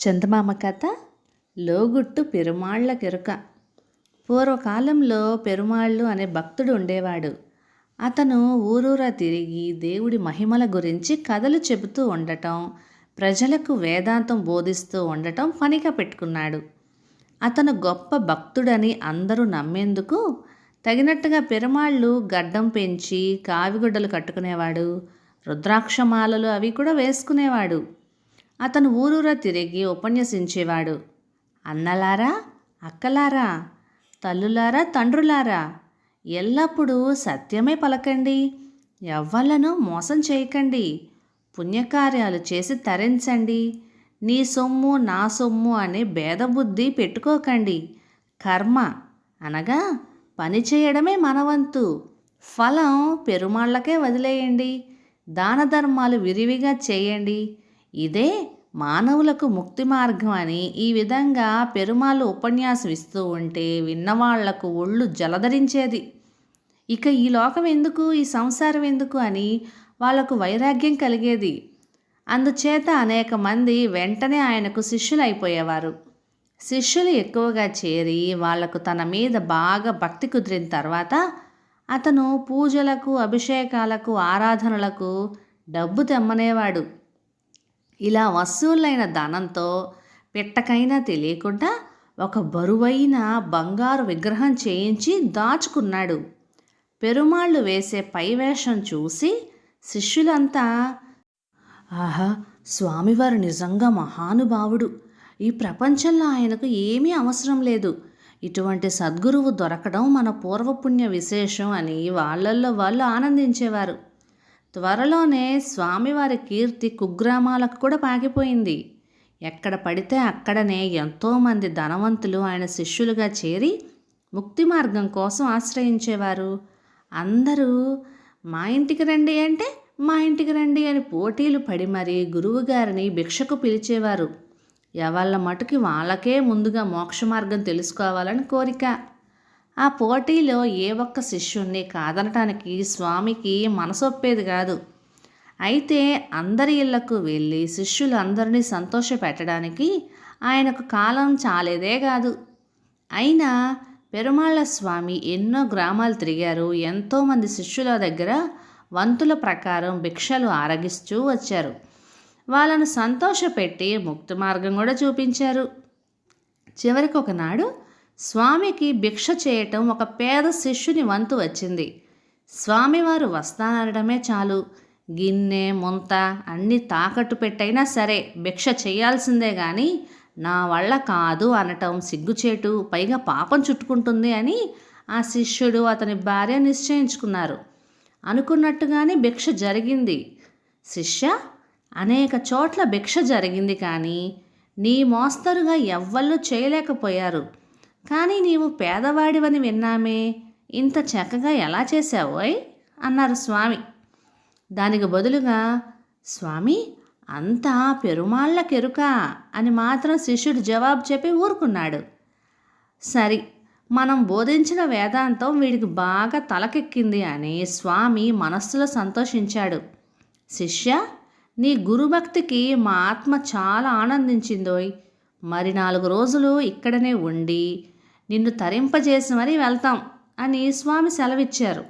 చందమామ కథ లోగుట్టు పెరుమాళ్ళ కెరుక. పూర్వకాలంలో పెరుమాళ్ళు అనే భక్తుడు ఉండేవాడు. అతను ఊరూరా తిరిగి దేవుడి మహిమల గురించి కథలు చెబుతూ ఉండటం ప్రజలకు వేదాంతం బోధిస్తూ ఉండటం పనిగా పెట్టుకున్నాడు. అతను గొప్ప భక్తుడని అందరూ నమ్మేందుకు తగినట్టుగా పెరుమాళ్ళు గడ్డం పెంచి కావిగుడ్డలు కట్టుకునేవాడు రుద్రాక్షమాలలు అవి కూడా వేసుకునేవాడు. అతను ఊరూరా తిరిగి ఉపన్యసించేవాడు. అన్నలారా అక్కలారా తల్లులారా తండ్రులారా ఎల్లప్పుడూ సత్యమే పలకండి ఎవ్వలను మోసం చేయకండి పుణ్యకార్యాలు చేసి తరించండి నీ సొమ్ము నా సొమ్ము అనే భేదబుద్ధి పెట్టుకోకండి. కర్మ అనగా పని చేయడమే మనవంతు. ఫలం పెరుమాళ్ళకే వదిలేయండి దాన ధర్మాలు విరివిగా చేయండి ఇదే మానవులకు ముక్తి మార్గం అని ఈ విధంగా పెరుమాళ్ళు ఉపన్యాసం ఇస్తూ ఉంటే విన్నవాళ్ళకు ఒళ్ళు జలధరించేది. ఇక ఈ లోకం ఎందుకు ఈ సంసారం ఎందుకు అని వాళ్ళకు వైరాగ్యం కలిగేది. అందుచేత అనేక మంది వెంటనే ఆయనకు శిష్యులైపోయేవారు. శిష్యులు ఎక్కువగా చేరి వాళ్ళకు తన మీద బాగా భక్తి కుదిరిన తర్వాత అతను పూజలకు అభిషేకాలకు ఆరాధనలకు డబ్బు తెమ్మనేవాడు. ఇలా వసూలైన ధనంతో పిట్టకైనా తెలియకుండా ఒక బరువైన బంగారు విగ్రహం చేయించి దాచుకున్నాడు. పెరుమాళ్ళు వేసే పైవేషం చూసి శిష్యులంతా ఆహా స్వామివారు నిజంగా మహానుభావుడు. ఈ ప్రపంచంలో ఆయనకు ఏమీ అవసరం లేదు. ఇటువంటి సద్గురువు దొరకడం మన పూర్వపుణ్య విశేషం అని వాళ్ళల్లో వాళ్ళు ఆనందించేవారు. త్వరలోనే స్వామివారి కీర్తి కుగ్రామాలకు కూడా పాకిపోయింది ఎక్కడ పడితే అక్కడనే ఎంతోమంది ధనవంతులు ఆయన శిష్యులుగా చేరి ముక్తి మార్గం కోసం ఆశ్రయించేవారు. అందరూ మా ఇంటికి రండి అంటే మా ఇంటికి రండి అని పోటీలు పడి మరీ గురువుగారిని భిక్షకు పిలిచేవారు. ఎవళ్ళ మటుకి వాళ్ళకే ముందుగా మోక్ష మార్గం తెలుసుకోవాలని కోరిక. ఆ పోటీలో ఏ ఒక్క శిష్యుణ్ణి కాదనటానికి స్వామికి మనసొప్పేది కాదు. అయితే అందరి ఇళ్ళకు వెళ్ళి శిష్యులందరినీ సంతోషపెట్టడానికి ఆయనకు కాలం చాలేదే కాదు. అయినా పెరుమాళ్ళ స్వామి ఎన్నో గ్రామాలు తిరిగారు. ఎంతోమంది శిష్యుల దగ్గర వంతుల ప్రకారం భిక్షలు ఆరగిస్తూ వచ్చారు. వాళ్ళను సంతోషపెట్టి ముక్తి మార్గం కూడా చూపించారు. చివరికి ఒకనాడు స్వామికి భిక్ష చేయటం ఒక పేద శిష్యుని వంతు వచ్చింది. స్వామివారు వస్తానడమే చాలు. గిన్నె ముంత అన్నీ తాకట్టు పెట్టైనా సరే భిక్ష చేయాల్సిందే కానీ నా వల్ల కాదు అనటం సిగ్గుచేటు పైగా పాపం చుట్టుకుంటుంది అని ఆ శిష్యుడు అతని భార్య నిశ్చయించుకున్నారు. అనుకున్నట్టుగానే భిక్ష జరిగింది. శిష్య అనేక చోట్ల భిక్ష జరిగింది కానీ నీ మోస్తరుగా ఎవ్వళ్ళు చేయలేకపోయారు. కానీ నీవు పేదవాడివని విన్నామే. ఇంత చక్కగా ఎలా చేశావోయ్ అన్నారు స్వామి. దానికి బదులుగా స్వామి అంతా పెరుమాళ్ళ కెరుక అని మాత్రం శిష్యుడు జవాబు చెప్పి ఊరుకున్నాడు. సరి మనం బోధించిన వేదాంతం వీడికి బాగా తలకెక్కింది అని స్వామి మనస్సులో సంతోషించాడు. శిష్య నీ గురుభక్తికి మా ఆత్మ చాలా ఆనందించిందోయ్. మరి నాలుగు రోజులు ఇక్కడనే ఉండి నిన్ను తరింపజేసి మరీ వెళ్తాం అని స్వామి సెలవిచ్చారు.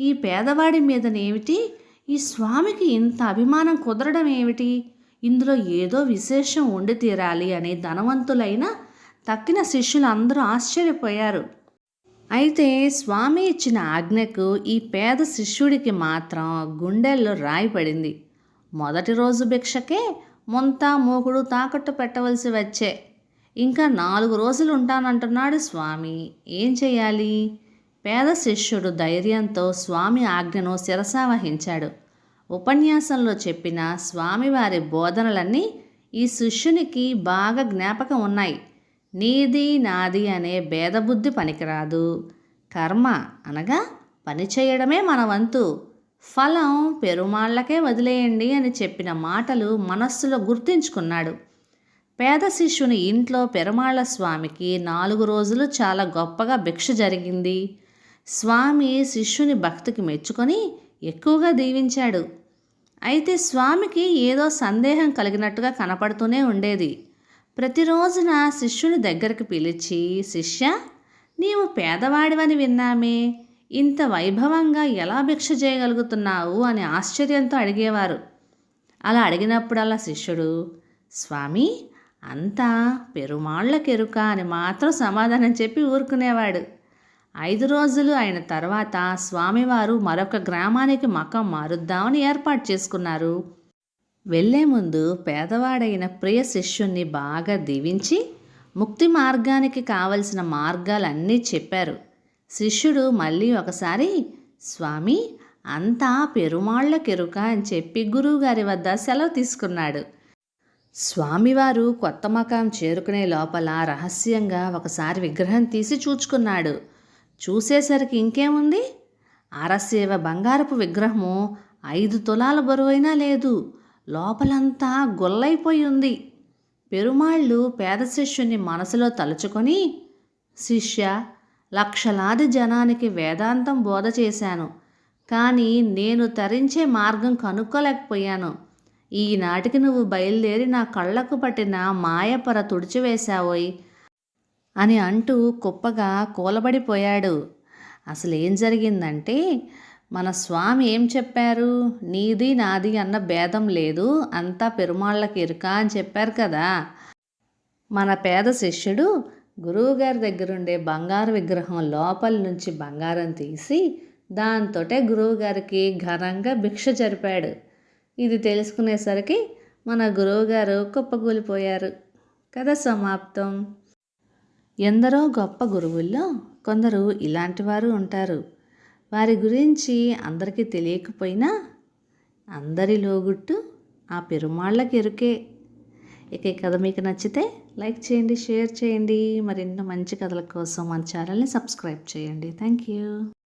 ఈ పేదవాడి మీదనేమిటి? ఈ స్వామికి ఇంత అభిమానం కుదరడం ఏమిటి? ఇందులో ఏదో విశేషం ఉండి తీరాలి అని ధనవంతులైన తక్కిన శిష్యులు అందరూ ఆశ్చర్యపోయారు. అయితే స్వామి ఇచ్చిన ఆజ్ఞకు ఈ పేద శిష్యుడికి మాత్రం గుండెల్లో రాయి పడింది. మొదటి రోజు భిక్షకే ముంత మూకుడు తాకట్టు పెట్టవలసి వచ్చే ఇంకా నాలుగు రోజులు ఉంటానంటున్నాడు స్వామి. ఏం చేయాలి? పేద శిష్యుడు ధైర్యంతో స్వామి ఆజ్ఞను శిరసావహించాడు ఉపన్యాసంలో చెప్పిన స్వామివారి బోధనలన్నీ ఈ శిష్యునికి బాగా జ్ఞాపకం ఉన్నాయి. నీది నాది అనే భేదబుద్ధి పనికిరాదు. కర్మ అనగా పని చేయడమే మన వంతు. ఫలం పెరుమాళ్ళకే వదిలేయండి అని చెప్పిన మాటలు మనస్సులో గుర్తుంచుకున్నాడు. పేద శిష్యుని ఇంట్లో పెరుమాళ్ళ స్వామికి నాలుగు రోజులు చాలా గొప్పగా భిక్ష జరిగింది. స్వామి శిష్యుని భక్తికి మెచ్చుకొని ఎక్కువగా దీవించాడు. అయితే స్వామికి ఏదో సందేహం కలిగినట్టుగా కనపడుతూనే ఉండేది. ప్రతిరోజున శిష్యుని దగ్గరికి పిలిచి శిష్య నీవు పేదవాడివని విన్నామే. ఇంత వైభవంగా ఎలా భిక్ష చేయగలుగుతున్నావు? అని ఆశ్చర్యంతో అడిగేవారు. అలా అడిగినప్పుడల్లా శిష్యుడు స్వామి అంతా పెరుమాళ్ళకెరుక అని మాత్రం సమాధానం చెప్పి ఊరుకునేవాడు. ఐదు రోజులు అయిన తర్వాత స్వామివారు మరొక గ్రామానికి మకం మారుద్దామని ఏర్పాటు చేసుకున్నారు. వెళ్ళే ముందు పేదవాడైన ప్రియ శిష్యుణ్ణి బాగా దీవించి ముక్తి మార్గానికి కావలసిన మార్గాలన్నీ చెప్పారు. శిష్యుడు మళ్ళీ ఒకసారి స్వామి అంతా పెరుమాళ్ళకెరుక అని చెప్పి గురువుగారి వద్ద సెలవు తీసుకున్నాడు. స్వామివారు కొత్త మకాం చేరుకునే లోపల రహస్యంగా ఒకసారి విగ్రహం తీసి చూచుకున్నాడు. చూసేసరికి ఇంకేముంది? అరసేవ బంగారపు విగ్రహము ఐదు తులాల బరువైనా లేదు. లోపలంతా గొల్లైపోయి ఉంది. పెరుమాళ్ళు పేద శిష్యుని మనసులో తలుచుకొని శిష్య లక్షలాది జనానికి వేదాంతం బోధ చేశాను. కానీ నేను తరించే మార్గం కనుక్కోలేకపోయాను. ఈనాటికి నువ్వు బయలుదేరి నా కళ్ళకు పట్టిన మాయపర తుడిచివేశావోయ్ అని అంటూ కుప్పగా కూలబడిపోయాడు. అసలు ఏం జరిగిందంటే మన స్వామి ఏం చెప్పారు? నీది నాది అన్న భేదం లేదు అంతా పెరుమాళ్ళకి ఇరుక అని చెప్పారు కదా. మన పేద శిష్యుడు గురువుగారి దగ్గరుండే బంగారు విగ్రహం లోపల నుంచి బంగారం తీసి దాంతోటే గురువుగారికి ఘనంగా భిక్ష జరిపాడు. ఇది తెలుసుకునేసరికి మన గురువుగారు కుప్పకూలిపోయారు. కథ సమాప్తం. ఎందరో గొప్ప గురువుల్లో కొందరు ఇలాంటి వారు ఉంటారు. వారి గురించి అందరికీ తెలియకపోయినా అందరి లోగుట్టు ఆ పెరుమాళ్ళకి ఎరుకే. ఇక ఈ కథ మీకు నచ్చితే లైక్ చేయండి షేర్ చేయండి. మరిన్ని మంచి కథల కోసం మన ఛానల్ని సబ్స్క్రైబ్ చేయండి. Thank you